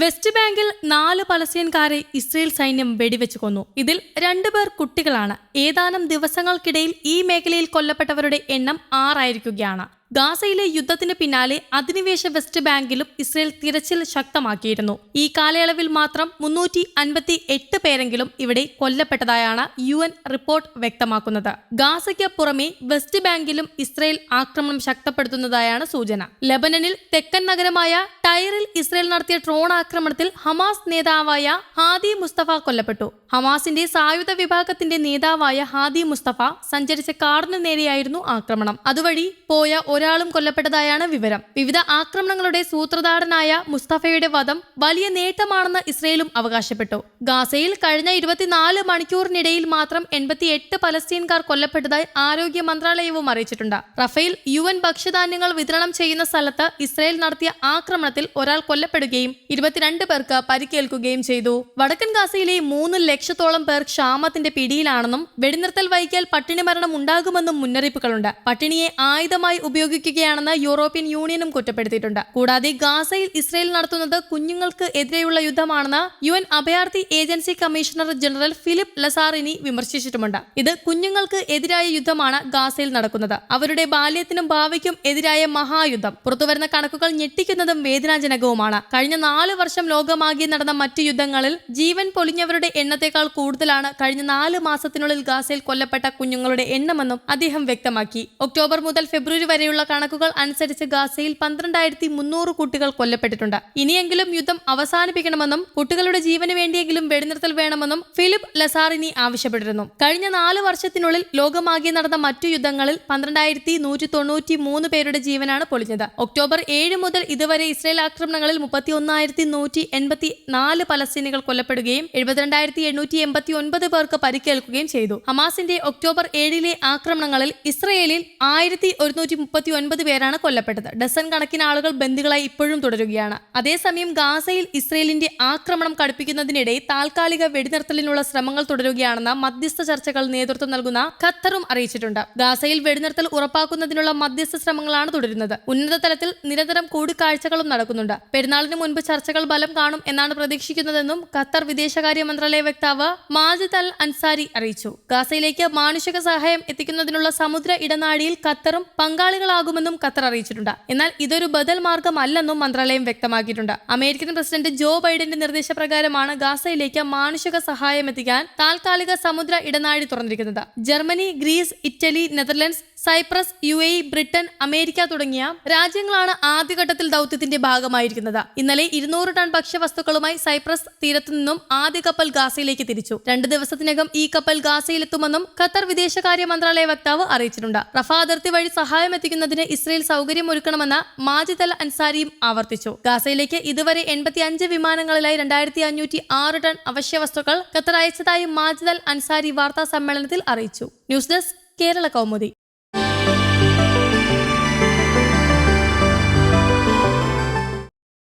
West ബാങ്കിൽ നാല് പലസ്തീൻകാരെ Israel സൈന്യം വെടിവെച്ചു കൊന്നു. ഇതിൽ രണ്ടുപേർ കുട്ടികളാണ്. ഏതാനും ദിവസങ്ങൾക്കിടയിൽ ഈ മേഖലയിൽ കൊല്ലപ്പെട്ടവരുടെ എണ്ണം ആറായിരിക്കുകയാണ്. ഗാസയിലെ യുദ്ധത്തിന് പിന്നാലെ അധിനിവേശ വെസ്റ്റ് ബാങ്കിലും ഇസ്രയേൽ തിരച്ചിൽ ശക്തമാക്കിയിരുന്നു. ഈ കാലയളവിൽ മാത്രം മുന്നൂറ്റി അൻപത്തി എട്ട് പേരെങ്കിലും ഇവിടെ കൊല്ലപ്പെട്ടതായാണ് യു എൻ റിപ്പോർട്ട് വ്യക്തമാക്കുന്നത്. ഗാസയ്ക്ക് പുറമെ വെസ്റ്റ് ബാങ്കിലും ഇസ്രയേൽ ആക്രമണം ശക്തപ്പെടുത്തുന്നതായാണ് സൂചന. ലബനനിൽ തെക്കൻ നഗരമായ ടൈറിൽ ഇസ്രയേൽ നടത്തിയ ഡ്രോൺ ആക്രമണത്തിൽ ഹമാസ് നേതാവായ ഹാദി മുസ്തഫ കൊല്ലപ്പെട്ടു. ഹമാസിന്റെ സായുധ വിഭാഗത്തിന്റെ നേതാവായ ഹാദി മുസ്തഫ സഞ്ചരിച്ച കാറിന് നേരെയായിരുന്നു ആക്രമണം. അതുവഴി പോയ ഒരാളും കൊല്ലപ്പെട്ടതായാണ് വിവരം. വിവിധ ആക്രമണങ്ങളുടെ സൂത്രധാരനായ മുസ്തഫയുടെ വധം വലിയ നേട്ടമാണെന്ന് ഇസ്രയേലും അവകാശപ്പെട്ടു. ഗാസയിൽ കഴിഞ്ഞ ഇരുപത്തിനാല് മണിക്കൂറിനിടയിൽ മാത്രം എൺപത്തിയെട്ട് പലസ്തീൻകാർ കൊല്ലപ്പെട്ടതായി ആരോഗ്യ മന്ത്രാലയവും അറിയിച്ചിട്ടുണ്ട്. റഫേൽ യു എൻ ഭക്ഷ്യധാന്യങ്ങൾ വിതരണം ചെയ്യുന്ന സ്ഥലത്ത് ഇസ്രയേൽ നടത്തിയ ആക്രമണത്തിൽ ഒരാൾ കൊല്ലപ്പെടുകയും ഇരുപത്തിരണ്ട് പേർക്ക് പരിക്കേൽക്കുകയും ചെയ്തു. വടക്കൻ ഗാസയിലെ മൂന്ന് ലക്ഷത്തോളം പേർ ക്ഷാമത്തിന്റെ പിടിയിലാണെന്നും വെടിനിർത്തൽ വൈകിയാൽ പട്ടിണി മരണം ഉണ്ടാകുമെന്നും മുന്നറിയിപ്പുകളുണ്ട്. പട്ടിണിയെ ആയുധമായി ഉപയോഗിക്കുകയാണെന്ന് യൂറോപ്യൻ യൂണിയനും കുറ്റപ്പെടുത്തിയിട്ടുണ്ട്. കൂടാതെ ഗാസയിൽ ഇസ്രയേൽ നടത്തുന്നത് കുഞ്ഞുങ്ങൾക്ക് എതിരെയുള്ള യുദ്ധമാണെന്ന് യു എൻ അഭയാർത്ഥി agency commissioner general Philippe Lazzarini വിമർശിച്ചിട്ടുമുണ്ട്. ഇത് കുഞ്ഞുങ്ങൾക്ക് എതിരായ യുദ്ധമാണ് ഗാസയിൽ നടക്കുന്നത്. അവരുടെ ബാല്യത്തിനും ഭാവിക്കും എതിരായ മഹായുദ്ധം. പുറത്തുവരുന്ന കണക്കുകൾ ഞെട്ടിക്കുന്നതും വേദനാജനകവുമാണ്. കഴിഞ്ഞ നാല് വർഷം ലോകമാകെ നടന്ന മറ്റു യുദ്ധങ്ങളിൽ ജീവൻ പൊലിഞ്ഞവരുടെ എണ്ണത്തെക്കാൾ കൂടുതലാണ് കഴിഞ്ഞ നാല് മാസത്തിനുള്ളിൽ ഗാസയിൽ കൊല്ലപ്പെട്ട കുഞ്ഞുങ്ങളുടെ എണ്ണമെന്നും അദ്ദേഹം വ്യക്തമാക്കി. ഒക്ടോബർ മുതൽ ഫെബ്രുവരി വരെയുള്ള കണക്കുകൾ അനുസരിച്ച് ഗാസയിൽ പന്ത്രണ്ടായിരത്തി മുന്നൂറ് കുട്ടികൾ കൊല്ലപ്പെട്ടിട്ടുണ്ട്. ഇനിയെങ്കിലും യുദ്ധം അവസാനിപ്പിക്കണമെന്നും കുട്ടികളുടെ ജീവന് വേണ്ടിയെങ്കിലും വെടിനിർത്തൽ വേണമെന്നും ഫിലിപ്പ് ലസാറിനി ആവശ്യപ്പെട്ടിരുന്നു. കഴിഞ്ഞ നാല് വർഷത്തിനുള്ളിൽ ലോകമാകെ നടന്ന മറ്റു യുദ്ധങ്ങളിൽ പന്ത്രണ്ടായിരത്തി നൂറ്റി തൊണ്ണൂറ്റി മൂന്ന് പേരുടെ ജീവനാണ് പൊളിഞ്ഞത്. ഒക്ടോബർ ഏഴ് മുതൽ ഇതുവരെ ഇസ്രയേൽ ആക്രമണങ്ങളിൽ മുപ്പത്തി ഒന്നായിരത്തി നൂറ്റി എൺപത്തി നാല് പലസ്തീനികൾ കൊല്ലപ്പെടുകയും എഴുപത്തിരണ്ടായിരത്തി എണ്ണൂറ്റി എൺപത്തി ഒൻപത് പേർക്ക് പരിക്കേൽക്കുകയും ചെയ്തു. ഹമാസിന്റെ ഒക്ടോബർ ഏഴിലെ ആക്രമണങ്ങളിൽ ഇസ്രയേലിൽ ആയിരത്തി ഒരുന്നൂറ്റി മുപ്പത്തി ഒൻപത് പേരാണ് കൊല്ലപ്പെട്ടത്. ഡസൻ കണക്കിന് ആളുകൾ ബന്ദികളായി ഇപ്പോഴും തുടരുകയാണ്. അതേസമയം ഗാസയിൽ ഇസ്രയേലിന്റെ ആക്രമണം കടുപ്പിക്കുന്നതിനിടെ താൽക്കാലിക വെടിനിർത്തലിനുള്ള ശ്രമങ്ങൾ തുടരുകയാണെന്ന് മധ്യസ്ഥ ചർച്ചകൾ നേതൃത്വം നൽകുന്ന ഖത്തറും അറിയിച്ചിട്ടുണ്ട്. ഗാസയിൽ വെടിനിർത്തൽ ഉറപ്പാക്കുന്നതിനുള്ള മധ്യസ്ഥ ശ്രമങ്ങളാണ് തുടരുന്നത്. ഉന്നതതലത്തിൽ നിരന്തരം കൂടിക്കാഴ്ചകളും നടക്കുന്നുണ്ട്. പെരുന്നാളിന് മുൻപ് ചർച്ചകൾ ബലം കാണും എന്നാണ് പ്രതീക്ഷിക്കുന്നതെന്നും ഖത്തർ വിദേശകാര്യ മന്ത്രാലയ വക്താവ് മാജിദ് അൽ അൻസാരി അറിയിച്ചു. ഗാസയിലേക്ക് മാനുഷിക സഹായം എത്തിക്കുന്നതിനുള്ള സമുദ്ര ഇടനാഴിയിൽ ഖത്തറും പങ്കാളികളാകുമെന്നും ഖത്തർ അറിയിച്ചിട്ടുണ്ട്. എന്നാൽ ഇതൊരു ബദൽ മാർഗമല്ലെന്നും മന്ത്രാലയം വ്യക്തമാക്കിയിട്ടുണ്ട്. അമേരിക്കൻ പ്രസിഡന്റ് ജോ ബൈഡന്റെ നിർദ്ദേശപ്രകാരമാണ് ഗാസയിലേക്ക് മാനുഷിക സഹായം എത്തിക്കാൻ താൽക്കാലിക സമുദ്ര ഇടനാഴി തുറന്നിരിക്കുന്നത്. Germany Greece Italy Netherlands Cyprus U A Britain America തുടങ്ങിയ രാജ്യങ്ങളാണ് ആദ്യഘട്ടത്തിൽ ദൗത്യത്തിന്റെ ഭാഗമായിരിക്കുന്നത്. ഇന്നലെ ഇരുന്നൂറ് ടൺ ഭക്ഷ്യവസ്തുക്കളുമായി സൈപ്രസ് തീരത്തു നിന്നും ആദ്യ കപ്പൽ ഗാസയിലേക്ക് തിരിച്ചു. രണ്ട് ദിവസത്തിനകം ഈ കപ്പൽ ഗാസയിലെത്തുമെന്നും ഖത്തർ വിദേശകാര്യ മന്ത്രാലയ വക്താവ് അറിയിച്ചിട്ടുണ്ട്. റഫ അതിർത്തി വഴി സഹായം എത്തിക്കുന്നതിന് ഇസ്രയേൽ സൗകര്യമൊരുക്കണമെന്ന് മാജിദ് അൽ അൻസാരിയും ആവർത്തിച്ചു. ഗാസയിലേക്ക് ഇതുവരെ എൺപത്തി അഞ്ച് വിമാനങ്ങളിലായി രണ്ടായിരത്തി അഞ്ഞൂറ്റി ആറ് ടൺ അവശ്യവസ്തുക്കൾ ഖത്തർ അയച്ചതായി മാജിദ് അൽ അൻസാരി വാർത്താ സമ്മേളനത്തിൽ അറിയിച്ചു. News desk Kerala Kaumudi.